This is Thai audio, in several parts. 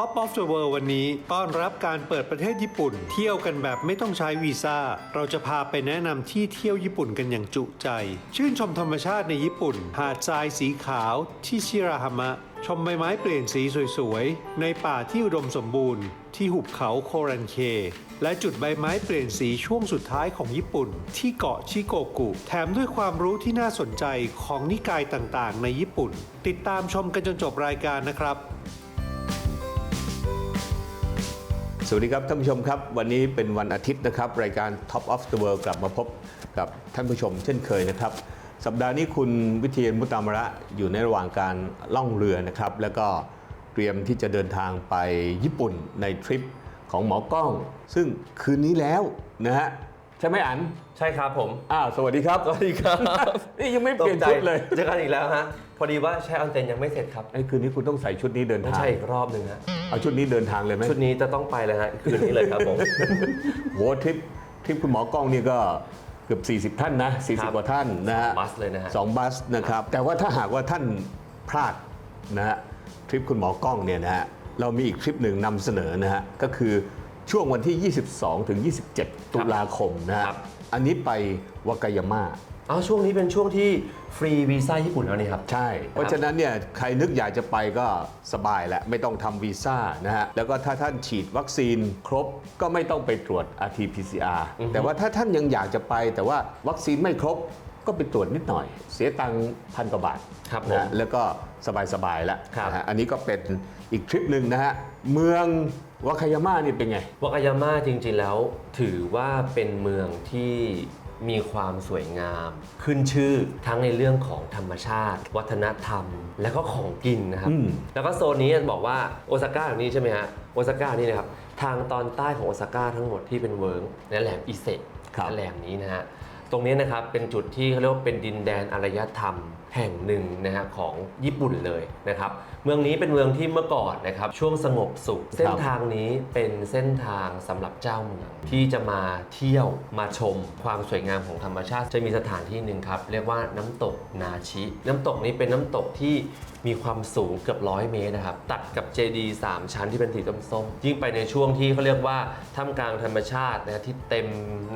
Top of the World วันนี้ต้อนรับการเปิดประเทศญี่ปุ่น เที่ยวกันแบบไม่ต้องใช้วีซ่า เราจะพาไปแนะนำที่เที่ยวญี่ปุ่นกันอย่างจุใจ ชื่นชมธรรมชาติในญี่ปุ่น หาดทรายสีขาวที่ชิราฮามะ ชมใบไม้เปลี่ยนสีสวยๆ ในป่าที่อุดมสมบูรณ์ ที่หุบเขาโครันเค และจุดใบไม้เปลี่ยนสีช่วงสุดท้ายของญี่ปุ่น ที่เกาะชิโกกุ แถมด้วยความรู้ที่น่าสนใจของนิกายต่างๆ ในญี่ปุ่น ติดตามชมกันจนจบรายการนะครับ สวัสดีครับท่านผู้ชมครับ วันนี้เป็นวันอาทิตย์นะครับ รายการ Top of the World กลับมาพบกับท่านผู้ชมเช่นเคยนะครับ สัปดาห์นี้คุณวิเทียนมุตตามระอยู่ในระหว่างการล่องเรือนะครับ แล้วก็เตรียมที่จะเดินทางไปญี่ปุ่นในทริปของหมอกล้อง ซึ่งคืนนี้แล้วนะฮะ ใช่ไหมอันใช่ครับผมอ้าวสวัสดีครับ สวัสดีครับ นี่ยังไม่เปลี่ยนชุดเลยเจอกันอีกแล้วฮะ พอดีว่าใช้ออนเซนยังไม่เสร็จครับไอ้คืนนี้คุณต้องใส่ชุดนี้เดินต้องทางใช่อีกรอบหนึ่งฮะ เอาชุดนี้เดินทางเลยไหมชุดนี้จะต้องไปเลยฮะคืนนี้เลยครับผม โหทริปทริปคุณหมอกล้องนี่ก็เกือบ 40 ท่านนะ ครับ40กว่าท่านนะฮะบัสเลยนะฮะ สองบัสนะครับ แต่ว่าถ้าหากว่าท่านพลาดนะฮะทริปคุณหมอกล้องเนี่ยนะฮะเรามีอีกทริปหนึ่งนำเสนอนะฮะก็คือ ช่วงวันที่ 22 ถึง 27 ตุลาคมนะฮะครับ อันนี้ไปวากายาม่าอ้าวช่วงนี้เป็นช่วงที่ฟรีวีซ่าญี่ปุ่นแล้วนี่ครับ ใช่ เพราะฉะนั้นเนี่ยใครนึกอยากจะไปก็สบายแหละไม่ต้องทำวีซ่านะฮะ แล้วก็ถ้าท่านฉีดวัคซีนครบก็ไม่ต้องไปตรวจ RT-PCR อือฮึแต่ว่าถ้าท่านยังอยากจะไปแต่ว่าวัคซีนไม่ครบก็ไปตรวจนิดหน่อย เสียตังค์พันกว่าบาทครับผนะมฮะแล้วก็สบายๆแล้วครับนะฮะอันนี้ก็เป็นอีกทริปหนึ่งนะฮะเมือง วาคายาม่านี่เป็นไง วากายาม่าจริงๆแล้วถือว่าเป็นเมืองที่มีความสวยงาม ขึ้นชื่อทั้งในเรื่องของธรรมชาติ วัฒนธรรม และก็ของกินนะครับ อืม แล้วก็โซนนี้บอกว่าโอซาก้าอย่างนี้ใช่ไหมฮะโอซาก้านี่นะครับ ทางตอนใต้ของโอซาก้าทั้งหมดที่เป็นเวิร์งและแหลมอิเซะครับ และแหลมนี้นะฮะ ตรงนี้นะครับเป็นจุดที่เขาเรียกว่าเป็นดินแดนอารยธรรม แห่งหนึ่งนะฮะของญี่ปุ่นเลยนะครับเมืองนี้เป็นเมืองที่เมื่อก่อนนะครับช่วงสงบสุข เส้นทางนี้เป็นเส้นทางสำหรับเจ้าเมืองที่จะมาเที่ยวมาชมความสวยงามของธรรมชาติ จะมีสถานที่หนึ่งครับเรียกว่าน้ำตกนาชิ น้ำตกนี้เป็นน้ำตกที่มีความสูงเกือบร้อยเมตรนะครับ ตัดกับเจดีย์สามชั้นที่เป็นสีส้มๆยิ่งไปในช่วงที่เขาเรียกว่าท่ามกลางธรรมชาตินะฮะที่เต็ม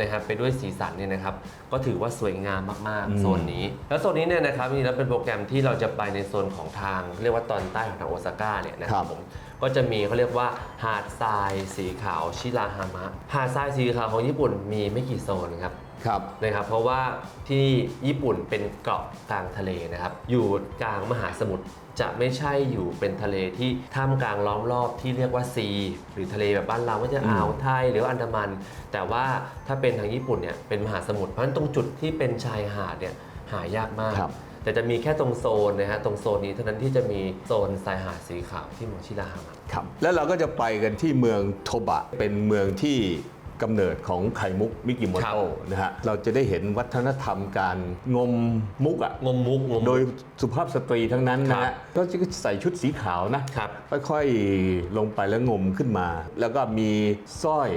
นะครับไปด้วยสีสันเนี่ยนะครับ ก็ถือว่าสวยงามมากอืมๆโซนนี้ แล้วโซนนี้เนี่ยนะครับจริงๆแล้วเป็นโปรแกรมที่เราจะไปในโซนของทาง เรียกว่าตอนใต้ของทางโอซาก้าเนี่ยนะครับผมก็จะมีเขาเรียกว่าหาดทรายสีขาวชิราฮามะหาดทรายสีขาวของญี่ปุ่นมีไม่กี่โซนครับ ครับ นะครับเพราะว่าที่ญี่ปุ่นเป็นเกาะกลางทะเลนะครับ อยู่กลางมหาสมุทรจะไม่ใช่อยู่เป็นทะเลที่ท่ามกลางล้อมรอบที่เรียกว่าซีหรือทะเลแบบบ้านเราก็จะอืมอ่าวไทยหรือว่าอันดามัน แต่ว่าถ้าเป็นทางญี่ปุ่นเนี่ยเป็นมหาสมุทรเพราะฉะนั้นตรงจุดที่เป็นชายหาดเนี่ยหายากมาก ครับ แต่จะมีแค่ตรงโซนนะฮะตรงโซนนี้เท่านั้นที่จะมีโซนชายหาดสีขาวที่โมชิราฮามะครับแล้วเราก็จะไปกันที่เมืองโทบะ เป็นเมืองที่กำเนิดของไข่มุกมิกิโมครัโตะบนะฮะเราจะได้เห็นวัฒนธรรมการงมมุกอะงมมุกงมมุก โดยสุภาพสตรีทั้งนั้นนะครัฮะบก็จะใส่ชุดสีขาวนะครับ ค่อยๆลงไปแล้วงมขึ้นมา แล้วก็มีสร้อย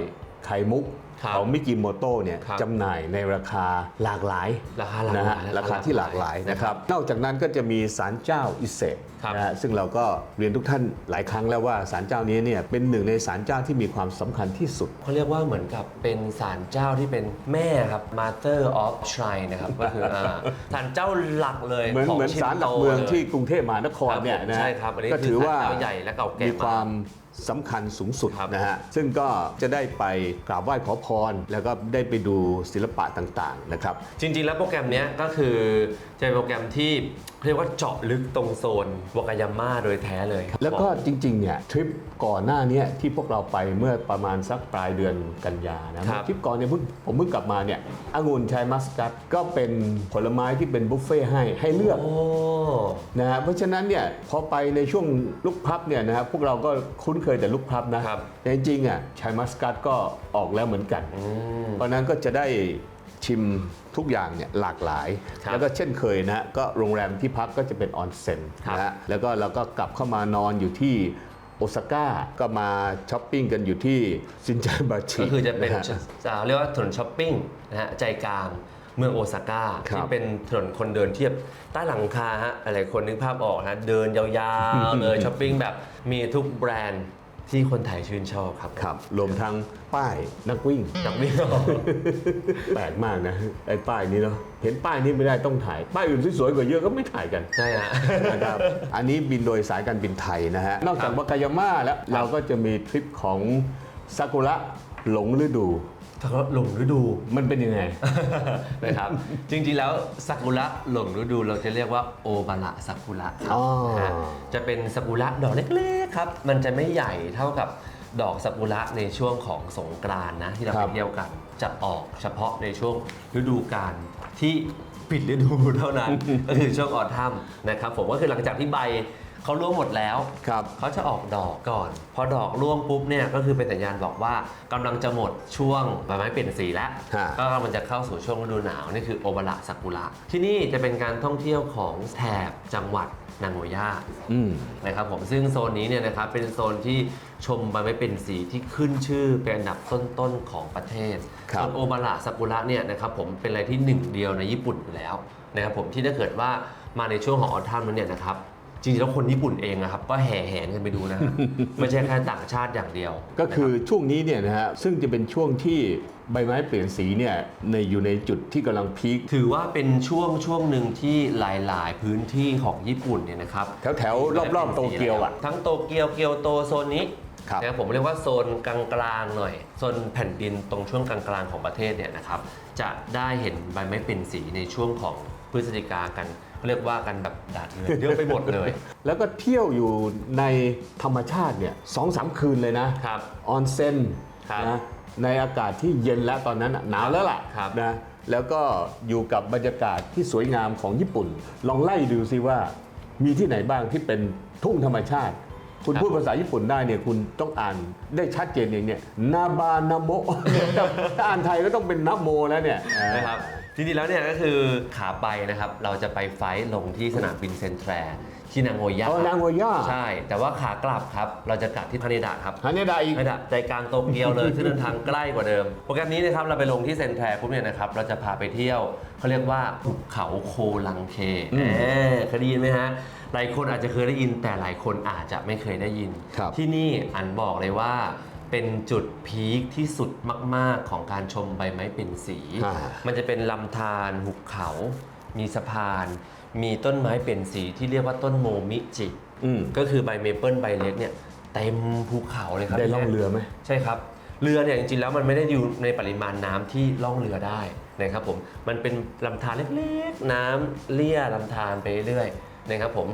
ไข่มุกครับ ของมิกิโมโตะเนี่ยครับจำหน่ายในราคาหลากหลายราคาหลากนะหฮะลายราคาที่หลากหลายนะครับนอกจากนั้นก็จะมีศาลเจ้าอิเซะครับนะฮะซึ่งเราก็เรียนทุกท่านหลายครั้งแล้วว่าศาลเจ้านี้เนี่ยเป็นหนึ่งในศาลเจ้าที่มีความสำคัญที่สุดเขาเรียกว่าเหมือนกับเป็นศาลเจ้าที่เป็นแม่ครับ Mother of Shrine นะครับก็คืออ่าศาลเจ้าหลักเลยเหมือนของเหมือนชินศาลหโตลักเมืองลยที่กรุงเทพมหานครครับเนี่ยนะใช่ครับอันนี้ก็คือถือว่าศาลเจ้าใหญ่และเก่าแก่มีความม สำคัญสูงสุดครับนะฮะซึ่งก็จะได้ไปกราบไหว้ขอพร แล้วก็ได้ไปดูศิลปะต่างๆนะครับ จริงๆ แล้วโปรแกรมเนี้ยก็คือจะเป็นโปรแกรมที่เรียกว่าเจาะลึกตรงโซนวากายาม่าโดยแท้เลยแล้วก็จริงๆเนี่ยทริปก่อนหน้าเนี้ที่พวกเราไปเมื่อประมาณสักปลายเดือนกันยานะครับทริปก่อนเนี่ยเพิ่งผมเพิ่งกลับมาเนี่ยองุ่นชายมัสกัดก็เป็นผลไม้ที่เป็นบุฟเฟ่ต์ให้ให้เลือกโอ้นะฮะเพราะฉะนั้นเนี่ยพอไปในช่วงลูกพลับเนี่ยนะครับพวกเราก็คุ้นเคยแต่ลูกพลับนะครับแต่จริงๆอะชายมัสกัดก็ออกแล้วเหมือนกันอืมเพราะฉะนั้นก็จะได้ ชิมทุกอย่างเนี่ยหลากหลาย ครับแล้วก็เช่นเคยนะฮะก็โรงแรมที่พักก็จะเป็นออนเซ็นครับนะฮะแล้วก็เราก็กลับเข้ามานอนอยู่ที่โอซาก้าก็มาช้อปปิ้งกันอยู่ที่ซินจันบาชิก็คือจะเป็นฮ จะเรียกว่าถนนช้อปปิ้งนะฮะใจกลางเมืองโอซาก้าครับที่เป็นถนนคนเดินเทียบใต้หลังคาฮะหลายๆคนนึกภาพออกนะเดินยาวๆเลยช้อปปิ้งแบบมีทุกแบรนด์ ที่คนไทยชื่นชอบครับ ครับ รวมทั้งป้ายนักวิ่ง นักวิ่ง แปลกมากนะไอ้ป้ายนี้เนาะเห็นป้ายนี้ไม่ได้ต้องถ่าย ป้ายอื่นสวยๆกว่าเยอะก็ไม่ถ่ายกันใช่ฮะนะครับ อันนี้บินโดยสายการบินไทยนะฮะ นอกจากวากายาม่าแล้ว เราก็จะมีทริปของซากุระหลงฤดู ถ้าเขาหลงฤดู มันเป็นยังไง นะครับ จริงๆแล้วซากุระหลงฤดูเราจะเรียกว่าโอบาระซากุระครัอ๋อ นะฮะจะเป็นซากุระดอกเล็กๆครับ มันจะไม่ใหญ่เท่ากับดอกซากุระในช่วงของสงกรานต์นะที่เราครัไปบ เที่ยวกัน จะออกเฉพาะในช่วงฤดูกาลที่ปิดฤดูเท่านั้น ก็คือช่วงออทัมนะครับผมก็คือหลังจากที่ใบ เขาร่วงหมดแล้วครับเขาจะออกดอกก่อน พอดอกร่วงปุ๊บเนี่ยก็คือเป็นสัญญาณบอกว่ากำลังจะหมดช่วงใบไม้เปลี่ยนสีแล้วฮะก็มันจะเข้าสู่ช่วงฤดูหนาวนี่คือโอบาระซากุระที่นี่จะเป็นการท่องเที่ยวของแถบจังหวัดนางโงย่าอืมนะครับผมซึ่งโซนนี้เนี่ยนะครับเป็นโซนที่ชมใบไม้เป็นสีที่ขึ้นชื่อเป็นอันดับต้นๆของประเทศครับส่วนโอบาระซากุระเนี่ยนะครับผมเป็นอะไรที่หนึ่งเดียวในญี่ปุ่นอยู่แล้วนะครับผมที่ถ้าเกิดว่ามาในช่วงของออทัมนั้นเนี่ยนะครับ จริงๆแล้วคนญี่ปุ่นเองนะครับก็แห่แหนกันไปดูนะฮะ ไม่ใช่แค่ต่างชาติอย่างเดียวก็คือช่วงนี้เนี่ยนะฮะซึ่งจะเป็นช่วงที่ใบไม้เปลี่ยนสีเนี่ยในอยู่ในจุดที่กำลังพีคถือว่าเป็นช่วงช่วงหนึ่งที่หลาย ๆ พื้นที่ของญี่ปุ่นเนี่ยนะครับแถวแถวๆรอบๆโตเกียวอะ ทั้งโตเกียวเกียวโตโซนนี้ครับ นะครับผมเรียกว่าโซนกลางๆหน่อยโซนแผ่นดินตรงช่วงกลางๆของประเทศเนี่ยนะครับจะได้เห็นใบไม้เป็นสีในช่วงของพฤศจิกากัน เขาเรียกว่ากันแบบดาดเดือดเยอะไปหมดเลย แล้วก็เที่ยวอยู่ในธรรมชาติเนี่ยสองสามคืนเลยนะครับออนเซ็นครับนะในอากาศที่เย็นแล้วตอนนั้นน่ะหนาวแล้วล่ะครับนะแล้วก็อยู่กับบรรยากาศที่สวยงามของญี่ปุ่น ลองไล่ดูซิว่า มีที่ไหนบ้างที่เป็นทุ่งธรรมชาติ คุณพูดภาษาญี่ปุ่นได้เนี่ยคุณต้องอ่านได้ชัดเจนอย่างเนี่ยนาบานาโมถ้าอ่านไทยก็ต้องเป็นนับโมแล้วเนี่ยนะครับ จริงๆแล้วเนี่ยก็คือขาไปนะครับ เราจะไปไฟล์ลงที่สนามบินเซนแทรที่นางโงย่าอ๋อนางโงย่า ใช่ แต่ว่าขากลับครับ เราจะกลับที่ฮานิดะครับฮันเนดาอีกฮานิดะใจกลางโตเกียวเลย ซึ่งเดินทางใกล้กว่าเดิม โปรแกรมนี้นะครับ เราไปลงที่เซนแทรปุ๊บเนี่ยนะครับ เราจะพาไปเที่ยวเขาเรียกว่าหุบเขาโคลังเคอืมเอ๊ะเคยได้ยินไหมฮะ หลายคนอาจจะเคยได้ยิน แต่หลายคนอาจจะไม่เคยได้ยิน ครับ ที่นี่อันบอกเลยว่า เป็นจุดพีคที่สุดมาก ๆ ของการชมใบไม้เป็นสี อ่า มันจะเป็นลำธารหุบเขา มีสะพาน มีต้นไม้เป็นสีที่เรียกว่าต้นโมมิจิ อืม ก็คือใบเมเปิลใบเล็กเนี่ยเต็มภูเขาเลยครับได้ล่องเรือไหม ใช่ครับ เรือเนี่ยจริงๆแล้วมันไม่ได้อยู่ในปริมาณน้ำที่ล่องเรือได้นะครับผมมันเป็นลำธารเล็กๆน้ำเลี่ยลำธารไปเรื่อยๆนะครับผม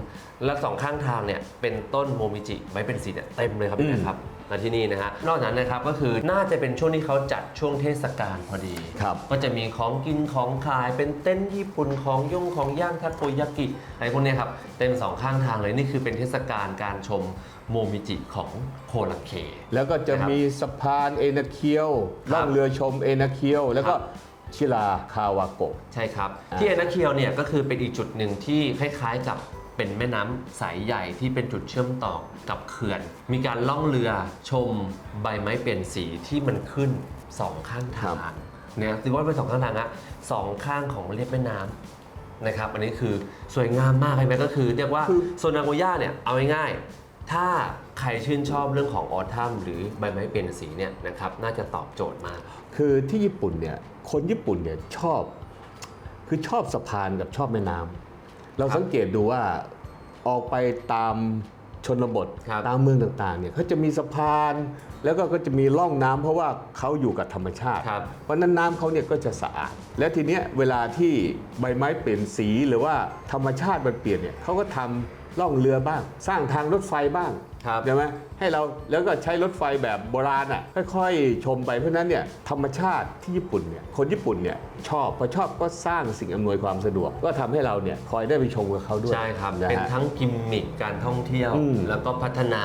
แล้วสองข้างทางเนี่ยเป็นต้นโมมิจิไม้เป็นสีเนี่ยเต็มเลยครับอืมนะครับ มาที่นี่นะฮะ นอกจากนั้นนะครับก็คือน่าจะเป็นช่วงที่เขาจัดช่วงเทศกาลพอดี ครับ ก็จะมีของกินของขายเป็นเต้นท์ญี่ปุ่นของย่งของย่างทาโกยากิอะไรพวกเนี้ยครับเต็มสองข้างทางเลยนี่คือเป็นเทศกาลการชมโมมิจิของโคลังเค แล้วก็จะนะครับมีสะพานเอนาเคียวครับล่องเรือชมเอนาเคียว แล้วก็ครับ ชิราคาวาโกะ ใช่ครับอ่าที่เอนาเคียวเนี่ยก็คือเป็นอีกจุดหนึ่งที่คล้ายๆกับ เป็นแม่น้ำสายใหญ่ที่เป็นจุดเชื่อมต่อกับเขื่อน มีการล่องเรือชมใบไม้เปลี่ยนสีที่มันขึ้นสองข้างทางเนี่ยถือว่าเป็นสองข้างทางอะสองข้างของเรียบแม่น้ำนะครับ อันนี้คือสวยงามมากเลยไหมก็คือเรียกว่าคือโซนาโกย่าเนี่ยเอาง่ายๆถ้าใครชื่นชอบเรื่องของออทัมหรือใบไม้เปลี่ยนสีเนี่ยนะครับน่าจะตอบโจทย์มาก คือที่ญี่ปุ่นเนี่ยคนญี่ปุ่นเนี่ยชอบ คือชอบสะพานกับชอบแม่น้ำ เราครับสังเกตดูว่าออกไปตามชนบทครับตามเมืองต่างๆเนี่ยเขาจะมีสะพานแล้วก็ก็จะมีร่องน้ำเพราะว่าเขาอยู่กับธรรมชาติ ครับ เพราะฉะนั้นน้ำเขาเนี่ยก็จะสะอาด และทีเนี้ยเวลาที่ใบไม้เปลี่ยนสีหรือว่าธรรมชาติมันเปลี่ยนเนี่ยเขาก็ทำล่องเรือบ้าง สร้างทางรถไฟบ้าง ครับใช่ไหมให้เราแล้วก็ใช้รถไฟแบบโบราณอะค่อยๆ ชมไปเพราะฉะนั้นเนี่ยธรรมชาติที่ญี่ปุ่นเนี่ยคนญี่ปุ่นเนี่ยชอบพอชอบก็สร้างสิ่งอำนวยความสะดวก ก็ทำให้เราเนี่ยคอยได้ไปชมกับเขาด้วยใช่ครับ นะเป็นฮะทั้งกิมมิคการท่องเที่ยว อืมแล้วก็พัฒนา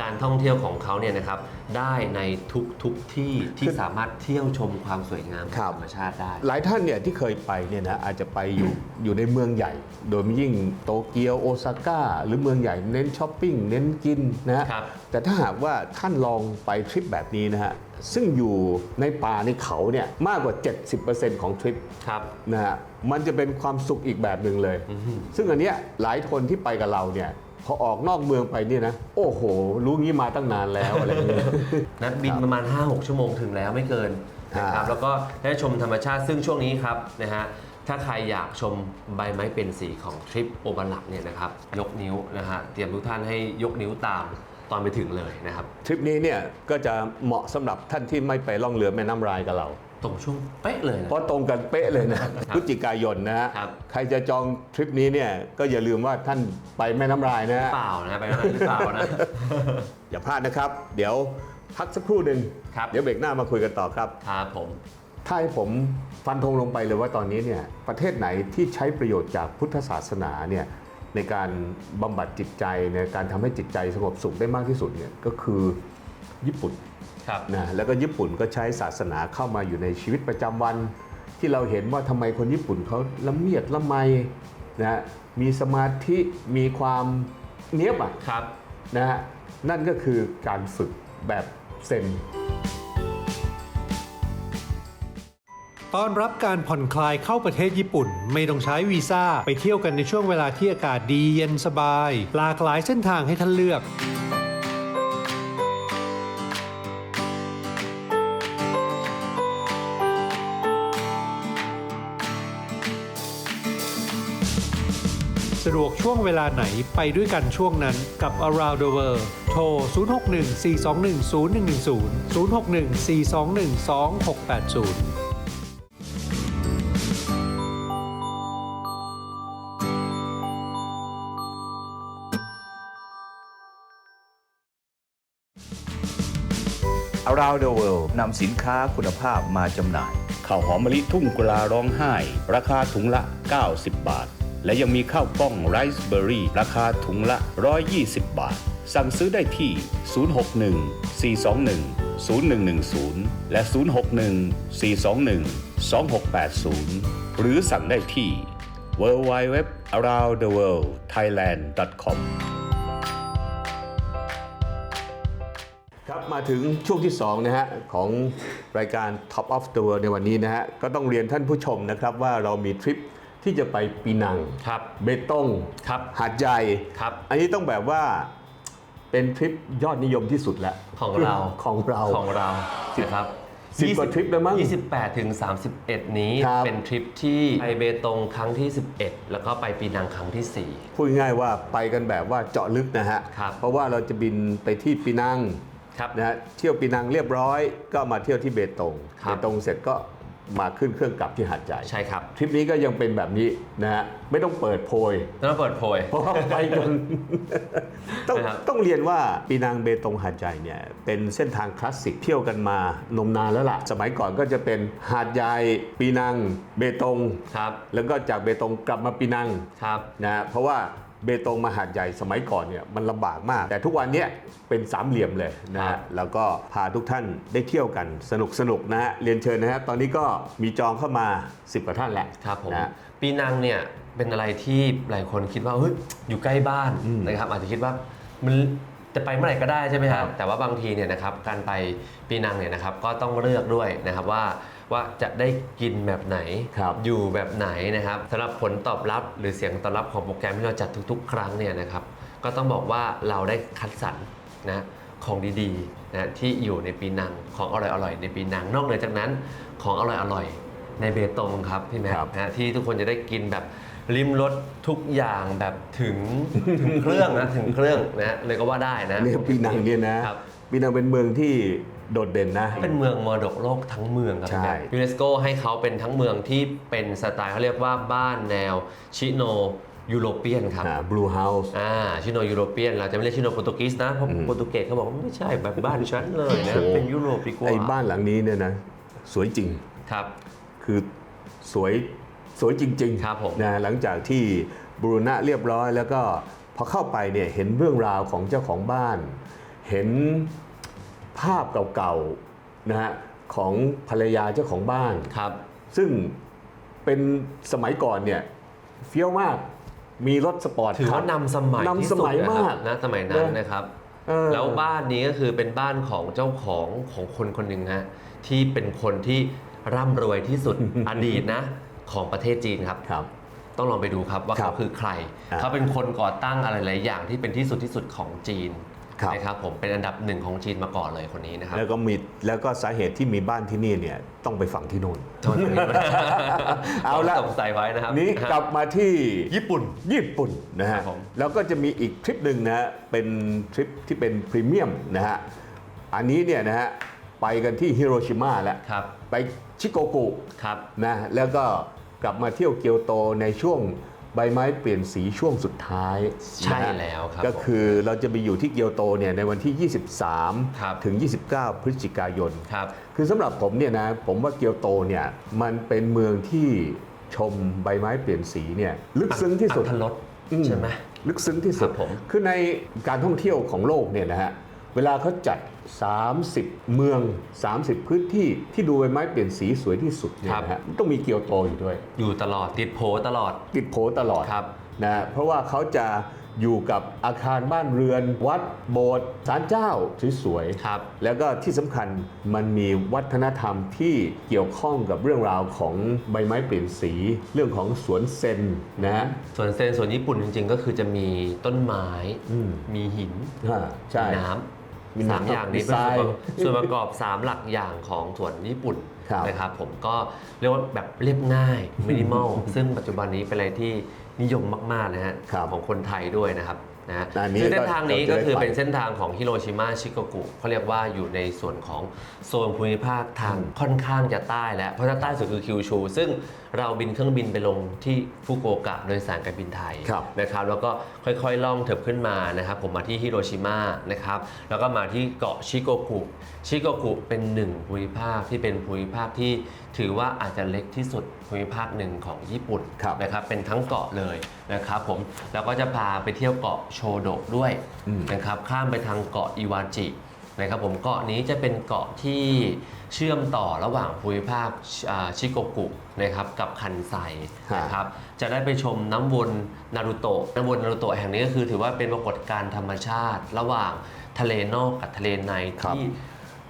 การท่องเที่ยวของเขาเนี่ยนะครับได้ในทุกทุกๆที่ที่สามารถเที่ยวชมความสวยงามของธรรมชาติได้ หลายท่านเนี่ยที่เคยไปเนี่ยนะอาจจะไปอยู่อยู่ในเมืองใหญ่ โดยยิ่งโตเกียวโอซาก้าหรือเมืองใหญ่เน้นช้อปปิ้งเน้นกินนะฮะครับ แต่ถ้าหากว่าท่านลองไปทริปแบบนี้นะฮะซึ่งอยู่ในป่าในเขาเนี่ยมากกว่า 70%ของทริป ครับ นะฮะมันจะเป็นความสุขอีกแบบหนึ่งเลย ซึ่งอันเนี้ยหลายคนที่ไปกับเราเนี่ย พอออกนอกเมืองไปเนี่ยนะ โอ้โห รู้งี้มาตั้งนานแล้วอะไรเงี้ย นัดบินประมาณ 5-6 ชั่วโมงถึงแล้วไม่เกินนะครับอ่า แล้วก็ได้ชมธรรมชาติซึ่งช่วงนี้ครับนะฮะถ้าใครอยากชมใบไม้เป็นสีของทริปโอบาลักเนี่ยนะครับยกนิ้วนะฮะเตรียมทุกท่านให้ยกนิ้วตามตอนไปถึงเลยนะครับ ทริปนี้เนี่ยก็จะเหมาะสำหรับท่านที่ไม่ไปล่องเรือแม่น้ำรายกับเรา ตรงช่วงเป๊ะเลยนะ เพราะตรงกันเป๊ะเลยนะพฤศจิกายนนะฮะครับ ใครจะจองทริปนี้เนี่ยก็อย่าลืมว่าท่านไปแม่น้ำรายนะฮะเปล่านะไปแล้วนะหรือเปล่านะ อย่าพลาดนะครับ เดี๋ยวพักสักครู่หนึ่งครับ เดี๋ยวเบรกหน้ามาคุยกันต่อครับ ครับผม ถ้าให้ผมฟันธงลงไปเลยว่าตอนนี้เนี่ยประเทศไหนที่ใช้ประโยชน์จากพุทธศาสนาเนี่ยในการบำบัดจิตใจในการทำให้จิตใจสงบสุขได้มากที่สุดเนี่ยก็คือญี่ปุ่นครับ นะแล้วก็ญี่ปุ่นก็ใช้ศาสนาเข้ามาอยู่ในชีวิตประจำวัน ที่เราเห็นว่าทำไมคนญี่ปุ่นเขาละเมียดละไมนะมีสมาธิมีความเนียบอะครับนะฮะนั่นก็คือการฝึกแบบเซนต้อนรับการผ่อนคลายเข้าประเทศญี่ปุ่น ไม่ต้องใช้วีซ่า ไปเที่ยวกันในช่วงเวลาที่อากาศดีเย็นสบาย หลากหลายเส้นทางให้ท่านเลือก ดวกช่วงเวลาไหนไปด้วยกันช่วงนั้นกับ Around the World โทร 061 421 0110 061 421 2680 Around the World นำสินค้าคุณภาพมาจำหน่ายข้าวหอมมะลิทุ่งกุลาร้องไห้ ราคาถุงละ 90 บาท และยังมีข้าวกล้องไรซ์เบอร์รี่ราคาถุงละ 120 บาท สั่งซื้อได้ที่ 061 421 0110 และ 061 421 2680 หรือสั่งได้ที่ www aroundtheworldthailand.com ครับมาถึงช่วงที่2นะฮะของรายการ Top of the World ในวันนี้นะฮะก็ต้องเรียนท่านผู้ชมนะครับว่าเรามีทริป ที่จะไปปีนังครับเบตงครับหาดใหญ่ครับ อันนี้ต้องแบบว่าเป็นทริปยอดนิยมที่สุดแล้วของเราของเราของเรานะครับสิบกว่าทริปแล้วมั้ง28 ถึง 31 นี้ครับเป็นทริปที่ไปเบตงครั้งที่ 11 แล้วก็ไปปีนังครั้งที่พูดง่ายๆว่าไปกันแบบว่าเจาะลึกนะฮะครับเพราะว่าเราจะบินไปที่ปีนัง4ครับนะฮะเที่ยวปีนังเรียบร้อย ก็มาเที่ยวที่เบตงครัเบบตงเสร็จก็ มาขึ้นเครื่องกลับที่หาดใหญ่ใช่ครับ ทริปนี้ก็ยังเป็นแบบนี้นะฮะไม่ต้องเปิดโพยแล้วเปิดโพยเพราะว่าไปกันต้องนะครับต้องเรียนว่าปีนังเบตงหาดใหญ่เนี่ยเป็นเส้นทางคลาสสิกเที่ยวกันมานมนานแล้วล่ะ สมัยก่อนก็จะเป็นหาดใหญ่ปีนังเบตงครับแล้วก็จากเบตงกลับมาปีนังครับนะฮะเพราะว่า เบตงมาหาดใหญ่สมัยก่อนเนี่ยมันลำบากมาก แต่ทุกวันเนี้ยเป็นสามเหลี่ยมเลยนะครัฮะบแล้วก็พาทุกท่านได้เที่ยวกันสนุกสนุกนะฮะเรียนเชิญนะฮะตอนนี้ก็มีจองเข้ามา 10กว่าท่านแล้วครับผมนะฮะ ปีนังเนี่ยเป็นอะไรที่หลายคนคิดว่าเฮ้ยอยู่ใกล้บ้านอืมนะครับอาจจะคิดว่ามันจะไปเมื่อไหร่ก็ได้ใช่ไหมคครัรับบแต่ว่าบางทีเนี่ยนะครับการไปปีนังเนี่ยนะครับก็ต้องเลือกด้วยนะครับว่า ว่าจะได้กินแบบไหน ครับอยู่แบบไหนนะครับสำหรับผลตอบรับหรือเสียงตอบรับของโปรแกรมที่เราจัดทุกๆ ครั้งเนี่ยนะครับ ก็ต้องบอกว่าเราได้คัดสรรนะของดีๆนะที่อยู่ในปีนังของอร่อยๆในปีนัง นอกเหนือจากนั้นของอร่อยๆในเบตงครับพี่แม็กครับ นะฮะที่ทุกคนจะได้กินแบบริมรสทุกอย่างแบบถึงถึงเครื่องนะถึงเครื่องนะเลยก็ว่าได้นะ เนี่ยปีนังเนี่ยนะครับ ปีนังเป็นเมืองที่ โดดเด่นนะ เป็นเมืองมรดกโลกทั้งเมืองครับใช่ยูเนสโกให้เขาเป็นทั้งเมืองที่เป็นสไตล์เขาเรียกว่าบ้านแนวชิโนยูโรเปียนครับบลูเฮาส์ อ่าชิโนยูโรเปียนเราจะไม่เรียกชิโนโปรตุเกสนะเพราะอืมโปรตุเกสเขาบอกว่าไม่ใช่แบบบ้านฉันเลยนะโอ้โห เป็นยุโรปดีกว่าไอ้บ้านหลังนี้เนี่ยนะ สวยจริง ครับ คือสวยสวยจริงครับผม นะหลังจากที่บูรณะเรียบร้อย แล้วก็พอเข้าไปเนี่ยเห็นเรื่องราวของเจ้าของบ้าน เห็น ภาพเก่าๆนะฮะของภรรยาเจ้าของบ้าน ครับ ซึ่งเป็นสมัยก่อนเนี่ยเฟี้ยวมากมีรถสปอร์ตถือว่านำสมัยนำที่สสุดมัยนะคมารัก บนะสมัยนั้นนะ นะครับ เออ แล้วบ้านนี้ก็คือเป็นบ้านของเจ้าของของคนคนหนึ่งฮะที่เป็นคนที่ร่ำรวยที่สุด อดีตนะของประเทศจีนครับ ครับ ต้องลองไปดูครับว่าครัเขาบคือใคร อ่า เขาเป็นคนก่อตั้งอะไรหลายอย่างที่เป็นที่สุดที่สุดของจีน ครับ นะครับผมเป็นอันดับหนึ่งของจีนมาก่อนเลยคนนี้นะครับ แล้วก็มีแล้วก็สาเหตุที่มีบ้านที่นี่เนี่ยต้องไปฝังที่นู่นเอาละ สงสัยไว้นะครับนี้กลับมาที่ญี่ปุ่น ญี่ปุ่นนะครัฮะบผม แล้วก็จะมีอีกทริปหนึ่งนะฮะเป็นทริปที่เป็นพรีเมียมนะฮะอันนี้เนี่ยนะฮะไปกันที่ฮิโรชิมาแล้วครับ ไปชิโกกุครับ นะแล้วก็กลับมาเที่ยวเกียวโตในช่วง ใบไม้เปลี่ยนสีช่วงสุดท้ายใช่นะฮะแล้วครับก็คือเราจะไปอยู่ที่เกียวโตเนี่ยในวันที่ ครับ 23 ถึง 29 พฤศจิกายน ครับ คือสำหรับผมเนี่ยนะผมว่าเกียวโตเนี่ยมันเป็นเมืองที่ชมใบไม้เปลี่ยนสีเนี่ยลึกซึ้งที่สุดอัธรสอืใช่ไหมลึกซึ้งที่สุดครับผม คือในการท่องเที่ยวของโลกเนี่ยนะฮะ เวลาเขาจัด 30 เมือง 30 พื้นที่ที่ดูใบไม้เปลี่ยนสีสวยที่สุดเนี่ยนะฮะต้องมีเกียวโตอยู่ด้วย อยู่ตลอดติดโผตลอด ติดโผตลอดครับนะเพราะว่าเขาจะอยู่กับอาคารบ้านเรือน วัดโบสถ์ศาลเจ้าสวยๆครับ แล้วก็ที่สำคัญมันมีวัฒนธรรมที่เกี่ยวข้องกับเรื่องราวของใบไม้เปลี่ยนสี เรื่องของสวนเซนนะฮะส่วนเซนส่วนญี่ปุ่นจริงๆ ก็คือจะมีต้นไม้อืมมีหินอ่าใช่ มีน้มีำน้ำสามอย่างนี้มีเป็นทรายส่วนประกอบสามหลักอย่างของสวนญี่ปุ่นครับนะครับผมก็เรียกว่าแบบเรียบง่ายมินิมอลซึ่งปัจจุบันนี้เป็นอะไรที่นิยมมากๆนะฮะครับ ของคนไทยด้วยนะครับ นะอันนี้ซึ่งเส้นทางนี้ก็ก็จะได้คือไปเป็นเส้นทางของฮิโรชิมาชิโกกุเขาเรียกว่าอยู่ในส่วนของโซนภูมิภาคทางค่อนข้างจะใต้แล้ว เพราะถ้าใต้สุดคือคิวชู ซึ่งเราบินเครื่องบินไปลงที่ฟุกุโอกะโดยสารการบินไทยครับนะครับแล้วก็ค่อยๆล่องเถิบขึ้นมานะครับผมมาที่ฮิโรชิมานะครับแล้วก็มาที่เกาะชิโกกุชิโกกุเป็นหนึ่งภูมิภาคที่เป็นภูมิภาคที่ ถือว่าอาจจะเล็กที่สุดภูมิภาคหนึ่งของญี่ปุ่นครับนะครับเป็นทั้งเกาะเลยนะครับผมแล้วก็จะพาไปเที่ยวเกาะโชโดะด้วยอืม นะครับข้ามไปทางเกาะอิวาจินะครับผมเกาะนี้จะเป็นเกาะที่เชื่อมต่อระหว่างภูมิภาคอ่าชิโกกุนะครับกับคันไซนะครับจะได้ไปชมน้ำวนนารุโตะน้ำวนนารุโตะแห่งนี้ก็คือถือว่าเป็นปรากฏการณ์ธรรมชาติ ระหว่างทะเลนอกกับทะเลในครับ ที่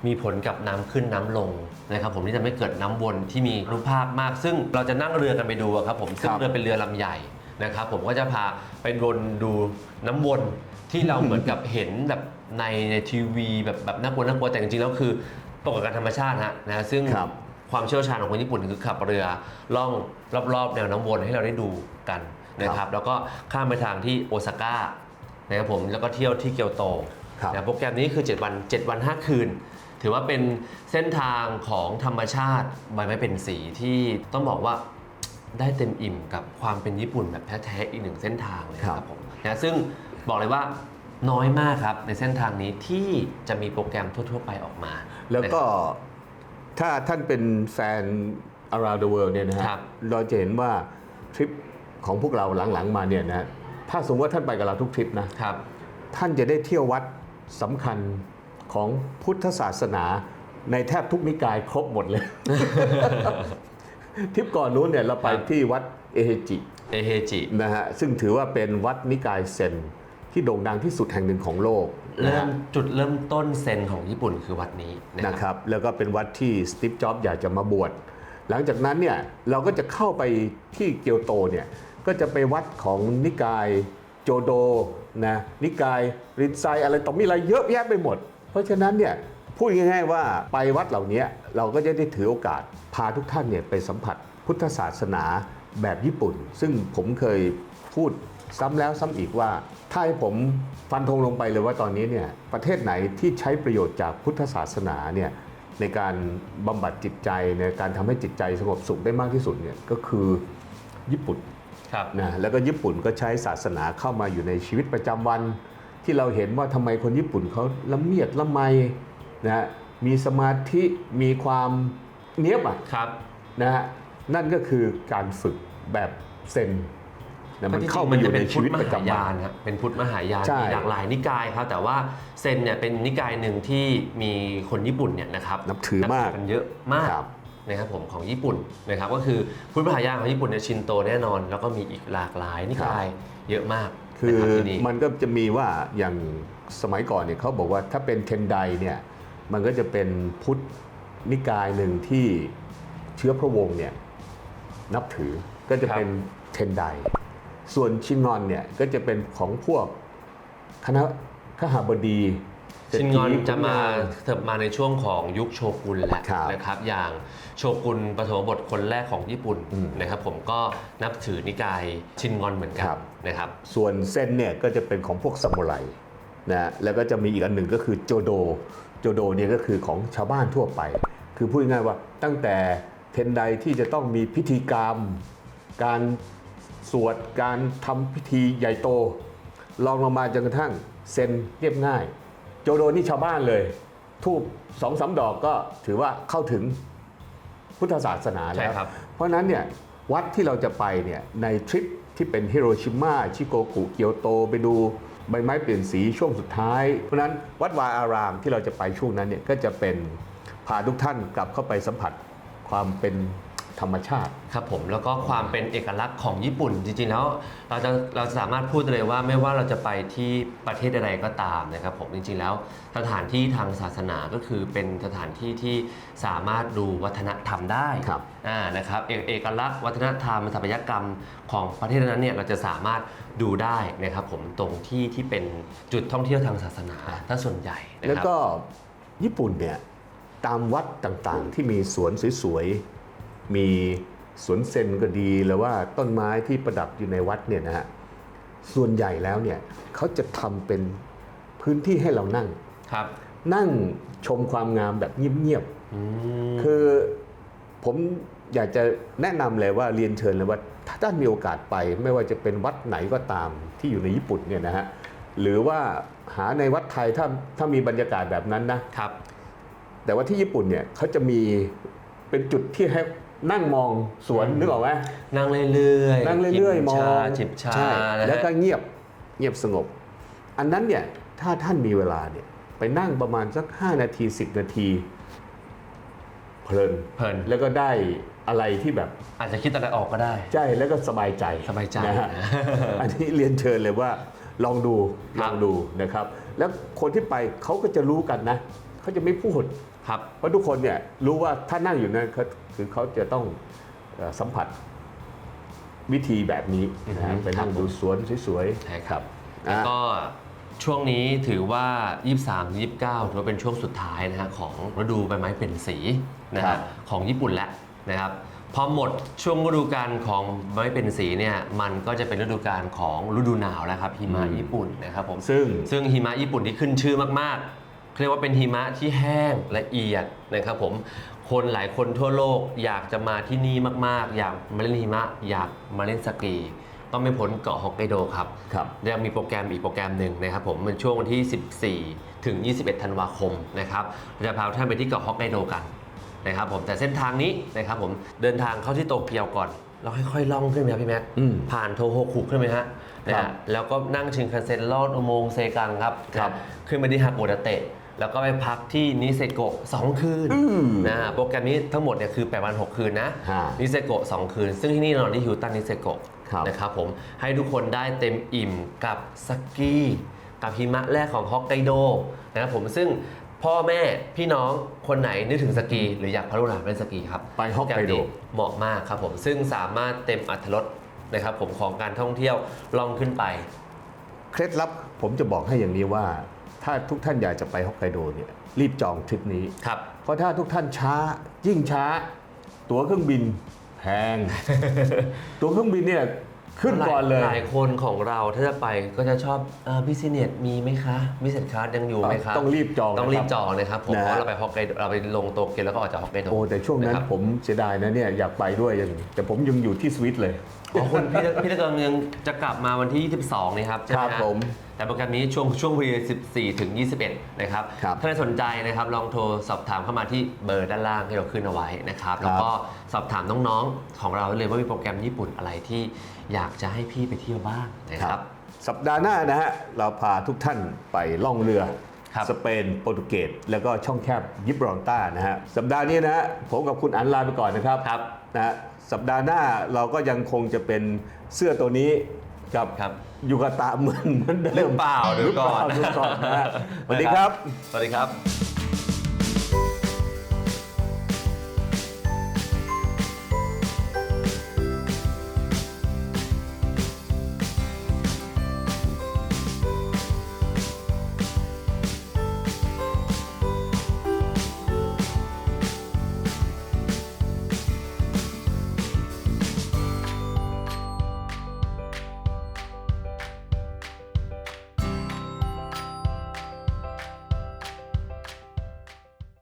มีผลกับน้ำขึ้นน้ำลงนะครับผมที่ทำให้เกิดน้ำวนที่มีรูปภาพมาก ซึ่งเราจะนั่งเรือกันไปดูอะครับผมซึ่งครับเรือเป็นเรือลำใหญ่นะครับผมก็จะพาไปวนดูน้ำวนที่เราเหมือนกับเห็นแบบในในทีวีแบบแบบน่ากลัวน่ากลัวแต่จริงๆแล้วคือปรากฏการณ์ธรรมชาติฮะนะซึ่งครับความเชี่ยวชาญของคนญี่ปุ่นคือขับเรือล่องรอบๆแนวน้ำวนให้เราได้ดูกันนะครับ แล้วก็ข้ามไปทางที่โอซาก้านะครับผมแล้วก็เที่ยวที่เกียวโตครับนะโปรแกรมนี้คือ 7 วัน 7 วัน 5 คืน ถือว่าเป็นเส้นทางของธรรมชาติใบไม้เป็นสีที่ต้องบอกว่าได้เต็มอิ่มกับความเป็นญี่ปุ่นแบบแท้ๆอีกหนึ่งเส้นทางเลยนะคครัรับบผมนะซึ่งบอกเลยว่าน้อยมากครับในเส้นทางนี้ที่จะมีโปรแกรมทั่ว ๆ ไปออกมา แล้วก็นะครับถ้าท่านเป็นแฟน around the world เนี่ยนะฮะครับเราจะเห็นว่าทริปของพวกเราหลัง ๆ มาเนี่ยนะถ้าสมมติว่าท่านไปกับเราทุกทริปนะครับท่านจะได้เที่ยววัดสำคัญ ของพุทธศาสนา ในแทบทุกนิกายครบหมดเลยทริปก่อนนู้นเนี่ยเราไปครับที่วัดเอเฮจิเอเฮจินะฮะซึ่งถือว่าเป็นวัดนิกายเซนที่โด่งดังที่สุดแห่งหนึ่งของโลกนะเริ่ฮะมจุดเริ่มต้นเซนของญี่ปุ่นคือวัดนี้นะนะคครับรับ แล้วก็เป็นวัดที่สตีฟจ็อบส์อยากจะมาบวชหลังจากนั้นเนี่ยเราก็จะเข้าไปที่เกียวโตเนี่ยก็จะไปวัดของนิกายโจโดนะนิกายรินไซอะไรต่อมีอะไรเยอะแยะไปหมด เพราะฉะนั้นเนี่ยพูดง่ายๆว่าไปวัดเหล่านี้เราก็จะได้ถือโอกาสพาทุกท่านเนี่ยไปสัมผัสพุทธศาสนาแบบญี่ปุ่น ซึ่งผมเคยพูดซ้ำแล้วซ้ำอีกว่า ถ้าให้ผมฟันธงลงไปเลยว่าตอนนี้เนี่ยประเทศไหนที่ใช้ประโยชน์จากพุทธศาสนาเนี่ยในการบำบัดจิตใจในการทำให้จิตใจสงบสุขได้มากที่สุดเนี่ยก็คือญี่ปุ่นครับนะแล้วก็ญี่ปุ่นก็ใช้ศาสนาเข้ามาอยู่ในชีวิตประจำวัน ที่เราเห็นว่าทำไมคนญี่ปุ่นเขาละเมียดละไมนะฮะมีสมาธิมีความเนี้ยบอะครับนะฮะนั่นก็คือการฝึกแบบเซนนะมันเข้ามาอยู่ในชีวิตประจำพุทธมหายาวันนครับเป็นพุทธมหายานใช่มีหลากหลายนิกายครับแต่ว่าเซนเนี่ยเป็นนิกายหนึ่งที่มีคนญี่ปุ่นเนี่ยนะครับนับถือมากกันเยอะมากครับนะครับผมของญี่ปุ่นนะครับก็คือพุทธมหายานของญี่ปุ่นเนี่ยชินโตแน่นอน แล้วก็มีอีกหลากหลายนิกายเยอะมาก คือนะครับที่นี่มันก็จะมีว่าอย่างสมัยก่อนเนี่ยเขาบอกว่าถ้าเป็นเทนไดเนี่ยมันก็จะเป็นพุทธนิกายหนึ่งที่เชื้อพระวงศ์เนี่ยนับถือก็จะเป็นเทนไดส่วนชิงอนเนี่ยก็จะเป็นของพวกคณะขหบดีชินงอนเศรษฐีจะมาขุนนางเถิบมาในช่วงของยุคโชกุนแหละครับนะครับ อย่างโชกุนปฐมบทคนแรกของญี่ปุ่นอืมนะครับ ผมก็นับถือนิกายชินงอนเหมือนกันครับ นะครับ ส่วนเส้นเนี่ยก็จะเป็นของพวกซามูไรนะแล้วก็จะมีอีกอันหนึ่งก็คือโจโด โจโดเนี่ยก็คือของชาวบ้านทั่วไป คือพูดง่ายๆว่าตั้งแต่เทนไดที่จะต้องมีพิธีกรรม การสวดการทำพิธีใหญ่โตลองลงมาจนกระทั่งเซนเรียบง่าย โจโดนี่ชาวบ้านเลย ทูบสองสามดอกก็ถือว่าเข้าถึงพุทธศาสนาแล้วใช่ครับเพราะฉะนั้นเนี่ยวัดที่เราจะไปเนี่ยในทริป ที่เป็นฮิโรชิมาชิโกกุเกียวโตไปดูใบไม้เปลี่ยนสีช่วงสุดท้าย เพราะฉะนั้นวัดวาอารามที่เราจะไปช่วงนั้นเนี่ยก็จะเป็นพาทุกท่านกลับเข้าไปสัมผัสความเป็น ธรรมชาติ ครับผมแล้วก็ความเป็นเอกลักษณ์ของญี่ปุ่นจริงๆแล้วเราจะเราสามารถพูดได้เลยว่าไม่ว่าเราจะไปที่ประเทศใดก็ตามนะครับผมจริงๆแล้วสถานที่ทางศาสนาก็คือเป็นสถานที่ที่สามารถดูวัฒนธรรมได้ครับอ่านะครับเอกเอกลักษณ์วัฒนธรรมสถาปัตยกรรมของประเทศนั้นเนี่ยเราจะสามารถดูได้นะครับผมตรงที่ที่เป็นจุดท่องเที่ยวทางศาสนาถ้าส่วนใหญ่นะครับแล้วก็ญี่ปุ่นเนี่ยตามวัดต่างๆ ที่มีสวนสวยๆ มีสวนเซนก็ดีหรือว่าต้นไม้ที่ประดับอยู่ในวัดเนี่ยนะฮะส่วนใหญ่แล้วเนี่ยเขาจะทำเป็นพื้นที่ให้เรานั่งครับนั่งชมความงามแบบเงียบอืมๆคือผมอยากจะแนะนำเลยว่าเรียนเชิญเลยว่าถ้าท่านมีโอกาสไป ไม่ว่าจะเป็นวัดไหนก็ตามที่อยู่ในญี่ปุ่นเนี่ยนะฮะหรือว่าหาในวัดไทยถ้าถ้ามีบรรยากาศแบบนั้นนะครับ แต่ว่าที่ญี่ปุ่นเนี่ยเขาจะมีเป็นจุดที่ให้ นั่งมองสวนอืมนึกออกไหมนั่งเรื่อยๆนั่งเรื่อยจิบๆมอชางจิบชาใช่นะฮะแล้วก็เงียบเงียบสงบ อันนั้นเนี่ยถ้าท่านมีเวลาเนี่ยไปนั่งประมาณสัก 5 นาที 10 นาที เพลินเพลินแล้วก็ได้อะไรที่แบบอาจจะคิดอะไรออกก็ได้ ใช่แล้วก็สบายใจสบายใจนะฮะนะอันนี้เรียนเชิญเลยว่าลองดูคลรับองดูนะครับ แล้วคนที่ไปเขาก็จะรู้กันนะเขาจะไม่พูดครับเพราะทุกคนเนี่ยรู้ว่าถ้านั่งอยู่นั้นเขา คือเขาจะต้องเอ่อสัมผัสวิธีแบบนี้นะฮะอือฮึไปนั่งครับดูสวนสวยใช่ๆครับอะก็ช่วงนี้ถือว่า 23 29ถือว่าเป็นช่วงสุดท้ายนะฮะของฤดูใบไม้เป็นสีนะครัฮะบของญี่ปุ่นแล้วนะครับพอหมดช่วงฤดูกาลของใบไม้เป็นสีเนี่ยมันก็จะเป็นฤดูกาลของฤดูหนาวแล้วครับหิมะญี่ปุ่นนะครับผมซึ่งซึ่งหิมะญี่ปุ่นที่ขึ้นชื่อมากๆเรียกว่าเป็นหิมะที่แห้งละเอียดนะครับผม คนหลายคนทั่วโลกอยากจะมาที่นี่มาก ๆ อยากมาเล่นหิมะ อยากมาเล่นสกี ต้องไม่พ้นเกาะฮอกไกโดครับครับยังมีโปรแกรมอีกโปรแกรมหนึ่งนะครับผมเป็นช่วงวันที่ 14 ถึง 21 ธันวาคมนะครับเราจะพาทุกท่านไปที่เกาะฮอกไกโดกันนะครับผมแต่เส้นทางนี้นะครับผมเดินทางเข้าที่โตเกียวก่อนเราค่อยๆล่องขึ้นไปครับพี่แม็กอืมผ่านโทโฮคุขึ้นไหมฮะนะครัฮะบแล้วก็นั่งชินคันเซ็นลอดอุโมงค์เซกังครับครับนะขึ้นไปที่ฮาโกดาเตะ แล้วก็ไปพักที่นิเซโกะ2คืนอืมนะฮะโปรแกรมนี้ทั้งหมดเนี่ยคือ8วัน 6 คืนนะฮะนิเซโกะ2คืน ซึ่งที่นี่นอนที่ฮิวตันนิเซโกะครับนะครับผมให้ทุกคนได้เต็มอิ่มกับสกีกับหิมะแรกของฮอกไกโดนะครับผมซึ่งพ่อแม่พี่น้องคนไหนนึกถึงสกี หรืออยากพาลูกหลานไปเล่นสกีครับไปฮอกไกโดโปรแรมนี้เหมาะมากครับผมซึ่งสามารถเต็มอัตรสนะครับผมของการท่องเที่ยวล่องขึ้นไป เคล็ดลับผมจะบอกให้อย่างนี้ว่า ถ้าทุกท่านอยากจะไปฮอกไกโดเนี่ยรีบจองทริปนี้ครับเพราะถ้าทุกท่านช้ายิ่งช้า ตั๋วเครื่องบินแพง ตั๋วเครื่องบินเนี่ยขึ้นก่อนเลย หลายคนของเราถ้าจะไปก็จะชอบบิสเนสมีไหมคะบิสเนสคลาสยังอยู่ไหมคะต้องรีบจองต้องรีบนะครับจองนะครับผมนะเพฮะราะเราไปฮอกไกโดเราไปลงโตเกียวแล้วก็ออกจากฮอกไกโดโอ้แต่ช่วงนั้นะครับผมเสียดายนะเนี่ยอยากไปด้วยยังแต่ผมยังอยู่ที่สวิตเลย อ๋อคุณพี่พี่ตะเกิงยังจะกลับมาวันที่ 22 นี่ครับใช่ไหมครับฮะผมแต่โปรแกรมนี้ช่วงช่วงวี14 ถึง 21 นะครับ ครับถ้าใครสนใจนะครับลองโทรสอบถามเข้ามาที่เบอร์ด้านล่างที่เราขึ้นเอาไว้นะครับ แล้วก็สอบถามน้องๆ ของเราได้เลยว่ามีโปรแกรมญี่ปุ่นอะไรที่อยากจะให้พี่ไปเที่ยวบ้างนะครับ สัปดาห์หน้านะฮะ เราพาทุกท่านไปล่องเรือครับ สเปนโปรตุเกสแล้วก็ช่องแคบยิบรอลตานะฮะสัปดาห์นี้นะฮะผมกับคุณอันลาไปก่อนนะครับครับนะฮะสัปดาห์หน้าเราก็ยังคงจะเป็นเสื้อตัวนี้กับครับยูกาตะเหมือนเหมือนเดิมหรือเปล่าเดี๋ยวก่อนหรือเปล่าดูก่อนนะฮะสวัสดีครับ สวัสดีครับ